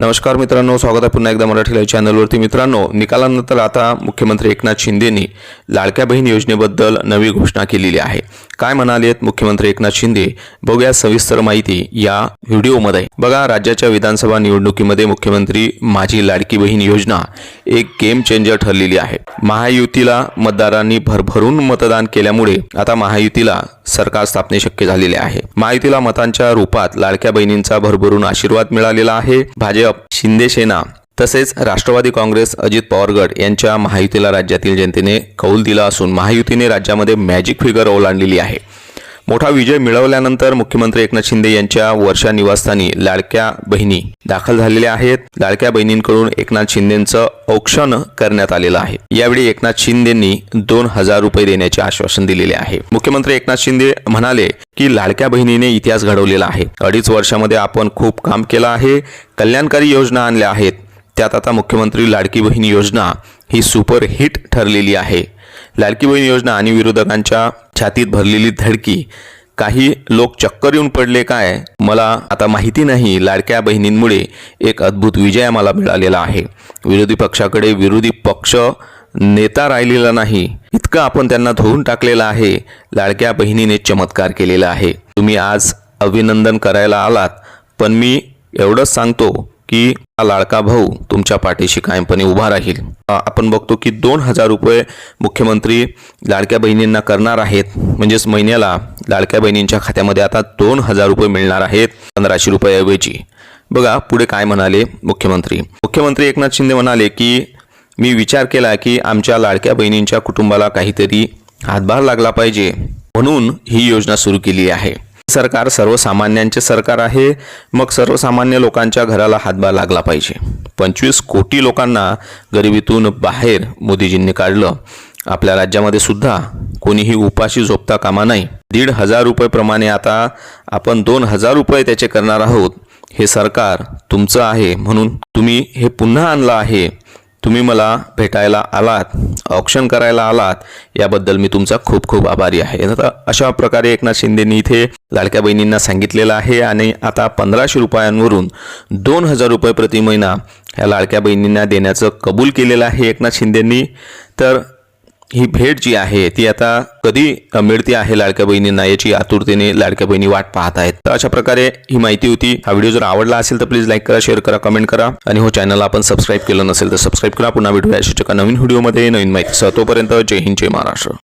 नमस्कार मित्रांनो स्वागत आहे पुन्हा एकदा मराठी लाईव्ह चॅनलवरती. मित्रांनो निकालानंतर आता मुख्यमंत्री एकनाथ शिंदेंनी लाडक्या बहीण योजनेबद्दल नवी घोषणा केलेली आहे. काय म्हणालेत मुख्यमंत्री एकनाथ शिंदे? बघूया सविस्तर माहिती या व्हिडिओमध्ये. बघा राज्याच्या विधानसभा निवडणुकीमध्ये मुख्यमंत्री माझी लाडकी बहीण योजना. एक गेम चेंजर ठरलेली आहे. महायुतीला मतदारांनी भरभरून मतदान केल्यामुळे आता महायुतीला सरकार स्थापने शक्य झालेले आहे. महायुतीला मतांच्या रूपात लाडक्या बहिणींचा भरभरून आशीर्वाद मिळालेला आहे. भाजप शिंदे सेना तसेच राष्ट्रवादी काँग्रेस अजित पवार गट यांच्या महायुतीला राज्यातील जनतेने कौल दिला असून महायुतीने राज्यामध्ये मॅजिक फिगर ओलांडलेली आहे. मोठा विजय मिळवल्यानंतर मुख्यमंत्री एकनाथ शिंदे यांच्या वर्षा निवासस्थानी लाडक्या बहिणी दाखल झालेल्या आहेत. लाडक्या बहिणींकडून एकनाथ शिंदेचं औक्षण करण्यात आलेलं आहे. यावेळी एकनाथ शिंदेंनी दोन हजार रुपये देण्याचे आश्वासन दिलेले आहे. मुख्यमंत्री एकनाथ शिंदे म्हणाले की लाडक्या बहिणीने इतिहास घडवलेला आहे. अडीच वर्षामध्ये आपण खूप काम केलं आहे. कल्याणकारी योजना आणल्या आहेत. त्यात आता मुख्यमंत्री लाडकी बहीण योजना ही सुपरहिट ठरलेली आहे. लाडकी बहीण योजना आणि विरोधकांच्या छातीत भरलेली धडकी काही लोक चक्कर येऊन पडले काय? मला आता माहिती नाही. लाडक्या बहिणींमुळे एक अद्भुत विजय आम्हाला मिळालेला आहे. विरोधी पक्षाकडे विरोधी पक्ष नेता राहिलेला नाही. इतकं आपण त्यांना धुवून टाकलेलं आहे. लाडक्या बहिणीने चमत्कार केलेला आहे. तुम्ही आज अभिनंदन करायला आलात. पण मी एवढंच सांगतो की लाडका भाऊ तुमच्या पाठीशी कायमपणे उभा राहील. आपण बघतो की दोन हजार रुपये मुख्यमंत्री लाडक्या बहिणींना करणार आहेत. म्हणजेच महिन्याला लाडक्या बहिणींच्या खात्यामध्ये आता दोन हजार रुपये मिळणार आहेत पंधराशे रुपयाऐवजी. बघा पुढे काय म्हणाले मुख्यमंत्री. मुख्यमंत्री एकनाथ शिंदे म्हणाले की मी विचार केला की आमच्या लाडक्या बहिणींच्या कुटुंबाला काहीतरी हातभार लागला पाहिजे. म्हणून ही योजना सुरू केली आहे. सरकार सर्वसामान्यांचे सरकार आहे. मग सर्वसामान्य लोकांच्या घराला हातभार लागला पाहिजे. पंचवीस कोटी लोकांना गरिबीतून बाहेर मोदीजींनी काढलं. आपल्या राज्यामध्ये सुद्धा कोणीही उपाशी झोपता कामा नाही. दीड हजार रुपयेप्रमाणे आता आपण दोन हजार रुपये त्याचे करणार आहोत. हे सरकार तुमचं आहे म्हणून तुम्ही हे पुन्हा आणलं आहे. तुम्ही मला भेटायला आलात ऑप्शन करायला आलात याबद्दल मी तुमचा खूप खूप आभारी आहे. आता अशा प्रकारे एकनाथ शिंदेनी इथे लाडक्या बहिणींना सांगितलेलं आहे आणि आता पंधराशे रुपयांवरून दोन हजार रुपये प्रति महिना ह्या लाडक्या बहिणींना देण्याचं कबूल केलेलं आहे एकनाथ शिंदेंनी. तर ही भेट जी आहे ती आता कधी मिळते आहे लाडक्या बहिणींना याची आतुरतेने लाडक्या बहिणी वाट पाहत आहेत. तर अशा प्रकारे ही माहिती होती. हा व्हिडिओ जर आवडला असेल तर प्लीज लाईक करा शेअर करा कमेंट करा. आणि हो चॅनलला आपण सबस्क्राईब केलं नसेल तर सबस्क्राईब करा. पुन्हा भेटूया अशाच नवीन व्हिडिओमध्ये. नवीन माहितीसह तोपर्यंत जय हिंद जय महाराष्ट्र.